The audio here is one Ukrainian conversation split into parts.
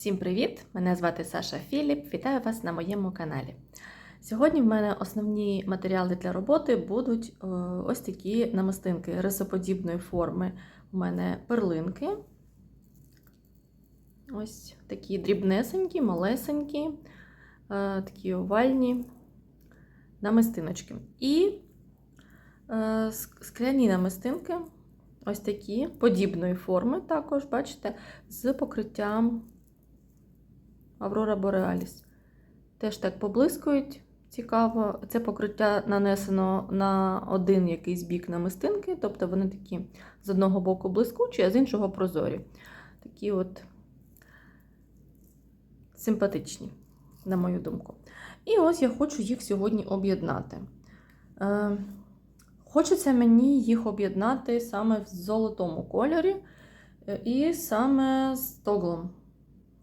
Всім привіт! Мене звати Саша Філіп. Вітаю вас на моєму каналі. Сьогодні в мене основні матеріали для роботи будуть е, ось такі намистинки рисоподібної форми. У мене перлинки. Ось такі дрібнесенькі, малесенькі, е, такі овальні намистиночки. І е, скляні намистинки, ось такі подібної форми, також, бачите, з покриттям Аврора Бореаліс. Теж так поблискують. Цікаво. Це покриття нанесено на один якийсь бік намистинки, тобто вони такі з одного боку блискучі, а з іншого прозорі. Такі от симпатичні, на мою думку. І ось я хочу їх сьогодні об'єднати. Е, Хочеться мені їх об'єднати саме в золотому кольорі е, і саме з тоглом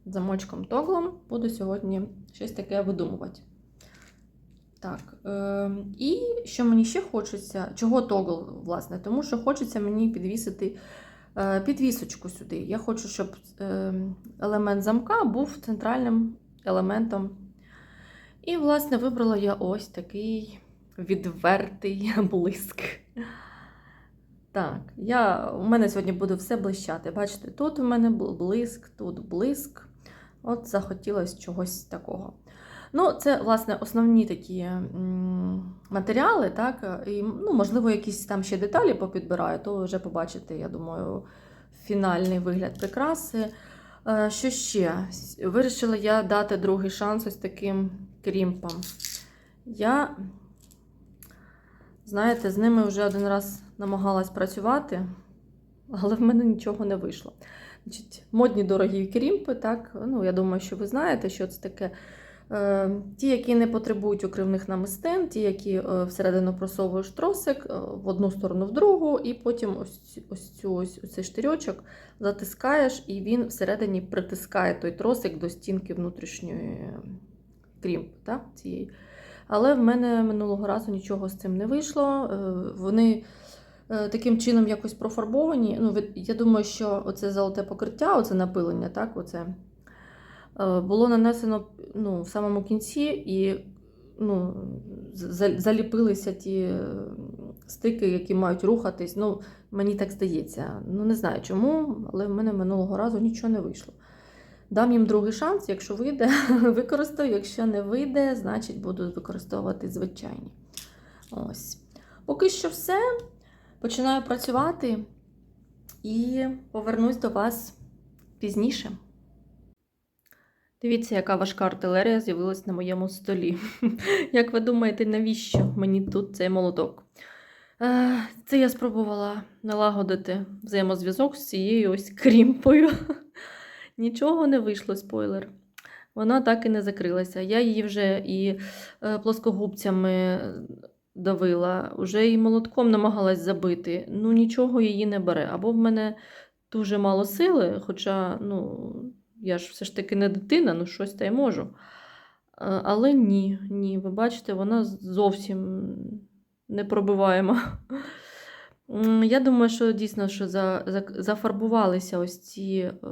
замочком тоглом буду сьогодні щось таке видумувати. Так, е, і що мені ще хочеться, чого тогл, власне, тому що хочеться мені підвісити е, підвісочку сюди. Я хочу, щоб е, елемент замка був центральним елементом. І, власне, вибрала я ось такий відвертий блиск. Так, я, у мене сьогодні буде все блищати. Бачите, тут у мене бл- блиск, тут блиск. От захотілося чогось такого. Ну, це, власне, основні такі матеріали, так? І, ну, можливо, якісь там ще деталі попідбираю, то вже побачите, я думаю, фінальний вигляд прикраси. Е, Що ще? Вирішила я дати другий шанс ось таким крімпам. Я, знаєте, з ними вже один раз намагалась працювати, але в мене нічого не вийшло. Значить, модні дорогі крімпи, так, ну, я думаю, що ви знаєте, що це таке. Е, ті, які не потребують укривних намистин, ті, які е, всередину просовуєш тросик е, в одну сторону, в другу, і потім ось, ось цю ось, цей штирьочок затискаєш, і він всередині притискає той тросик до стінки внутрішньої крімпи так, цієї. Але в мене минулого разу нічого з цим не вийшло. Вони таким чином якось профарбовані. Ну, я думаю, що оце золоте покриття, оце напилення, так, оце, е, було нанесено ну, в самому кінці і ну, заліпилися ті е, стики, які мають рухатись. Ну, мені так здається. Ну, не знаю чому, але в мене минулого разу нічого не вийшло. Дам їм другий шанс, якщо вийде, використаю. Якщо не вийде, значить буду використовувати звичайні. Ось. Поки що все. Починаю працювати і повернусь до вас пізніше. Дивіться, яка важка артилерія з'явилась на моєму столі. Як ви думаєте, навіщо мені тут цей молоток? Е, Це я спробувала налагодити взаємозв'язок з цією ось крімпою. Нічого не вийшло, спойлер. Вона так і не закрилася. Я її вже і е, плоскогубцями давила, вже і молотком намагалась забити. Ну, нічого її не бере. Або в мене дуже мало сили, хоча, ну, я ж все ж таки не дитина, ну щось та й можу. Але ні, ні, ви бачите, вона зовсім непробиваєма. М, Я думаю, що дійсно що за, за, зафарбувалися ось ці е,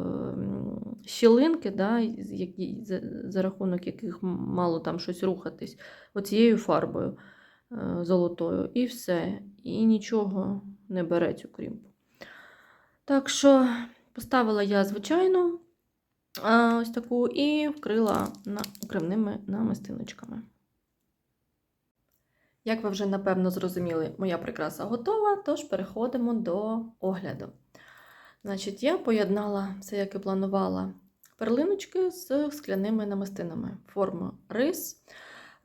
щілинки, да, які, за, за рахунок яких мало там щось рухатись, оцією фарбою золотою, і все. І нічого не бере цю крімпу. Так що поставила я звичайну ось таку і вкрила на, намистиночками. Як ви вже напевно зрозуміли, моя прикраса готова, тож переходимо до огляду. Значить, я поєднала все, як і планувала, перлиночки з скляними намистинами. Форма рис.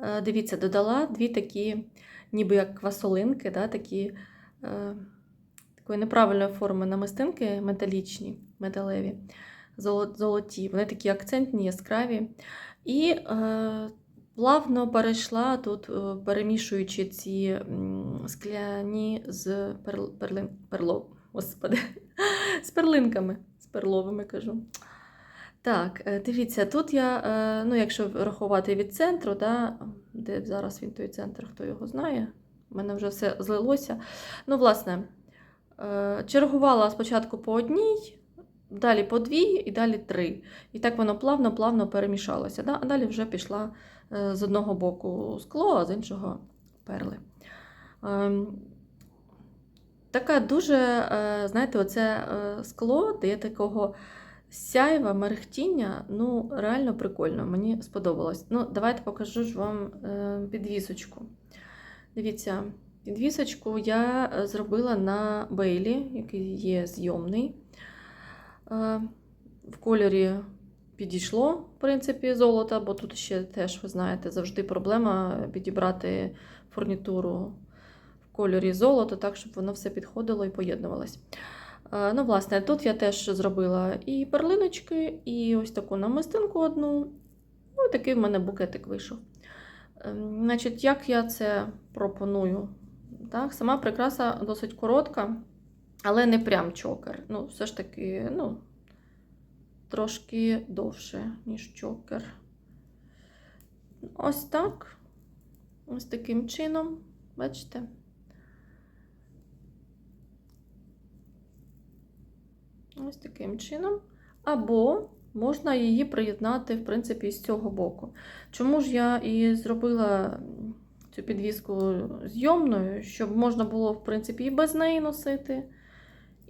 Е, Дивіться, додала дві такі, ніби як квасолинки, да, такі е, такої неправильної форми намистинки металічні, металеві, золоті. Вони такі акцентні, яскраві. І е, плавно перейшла тут, е, перемішуючи ці скляні з перл, перлин, перло, господи, з перлинками, з перловими кажу. Так, е, дивіться, тут я, е, ну, якщо рахувати від центру, да, де зараз він той центр, хто його знає, в мене вже все злилося. Ну, власне, е, чергувала спочатку по одній, далі по дві і далі три. І так воно плавно-плавно перемішалося. Да? А далі вже пішла з одного боку скло, а з іншого перли. Ем, Така дуже, знаєте, оце скло дає такого сяйва, мерехтіння. Ну, реально прикольно, мені сподобалось. Ну, давайте покажу ж вам е, підвісочку. Дивіться, підвісочку я е, зробила на бейлі, який є зйомний. Е, В кольорі підійшло, в принципі, золото, бо тут ще теж, ви знаєте, завжди проблема підібрати фурнітуру в кольорі золото, так, щоб воно все підходило і поєднувалось. Е, Ну, власне, тут я теж зробила і перлиночки, і ось таку намистинку одну. Ну, такий в мене букетик вийшов. Ем, Значить, як я це пропоную? Так, Сама прикраса досить коротка, але не прям чокер. Ну, все ж таки, ну, трошки довше, ніж чокер. Ось так. Ось таким чином, бачите? Ось таким чином. Або можна її приєднати, в принципі, з цього боку. Чому ж я і зробила цю підвіску зйомною, щоб можна було, в принципі, і без неї носити,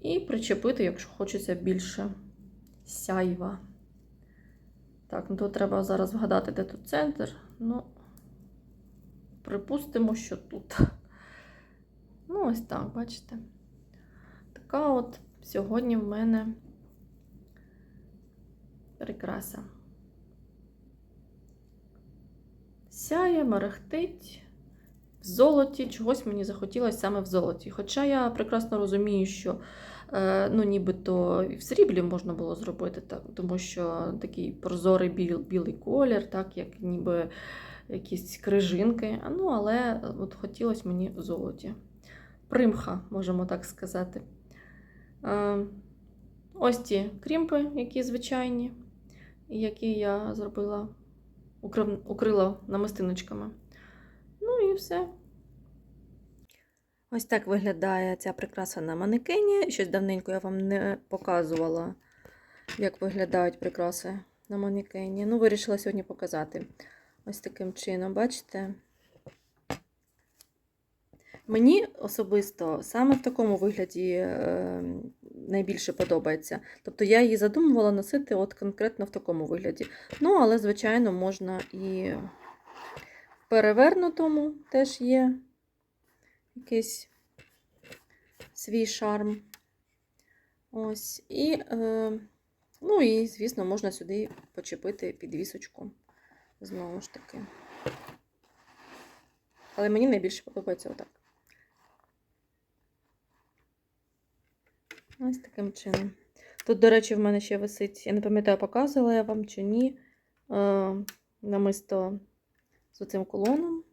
і причепити, якщо хочеться більше сяйва. Так, ну тут треба зараз вгадати, де тут центр. Ну, припустимо, що тут. Ну, ось так, бачите. Така от сьогодні в мене прикраса. Сяє, мерехтить в золоті. Чогось мені захотілося саме в золоті. Хоча я прекрасно розумію, що е, ну, нібито і в сріблі можна було зробити, так, тому що такий прозорий біл, білий колір, так, як ніби якісь крижинки. Ну, але от хотілося мені в золоті. Примха, можемо так сказати. Е, Ось ті крімпи, які звичайні, які я зробила, укрила намистиночками. Ну і все. Ось так виглядає ця прикраса на манекені. Щось давненько я вам не показувала, як виглядають прикраси на манекені. Ну, вирішила сьогодні показати. Ось таким чином, бачите? Мені особисто саме в такому вигляді е, найбільше подобається. Тобто я її задумувала носити от конкретно в такому вигляді. Ну, але, звичайно, можна і в перевернутому теж є якийсь свій шарм. Ось. І, е, ну і, звісно, можна сюди почепити підвісочку. Знову ж таки. Але мені найбільше подобається отак. Ось таким чином. Тут, до речі, в мене ще висить, я не пам'ятаю, показувала я вам чи ні, е, намисто з оцим кулоном.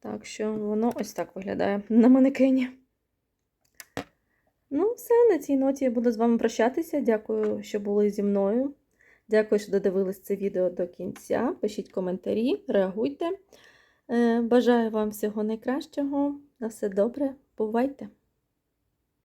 Так що воно ось так виглядає на манекені. Ну, все, на цій ноті я буду з вами прощатися. Дякую, що були зі мною. Дякую, що додивились це відео до кінця. Пишіть коментарі, реагуйте. Е, Бажаю вам всього найкращого. На все добре. Бувайте!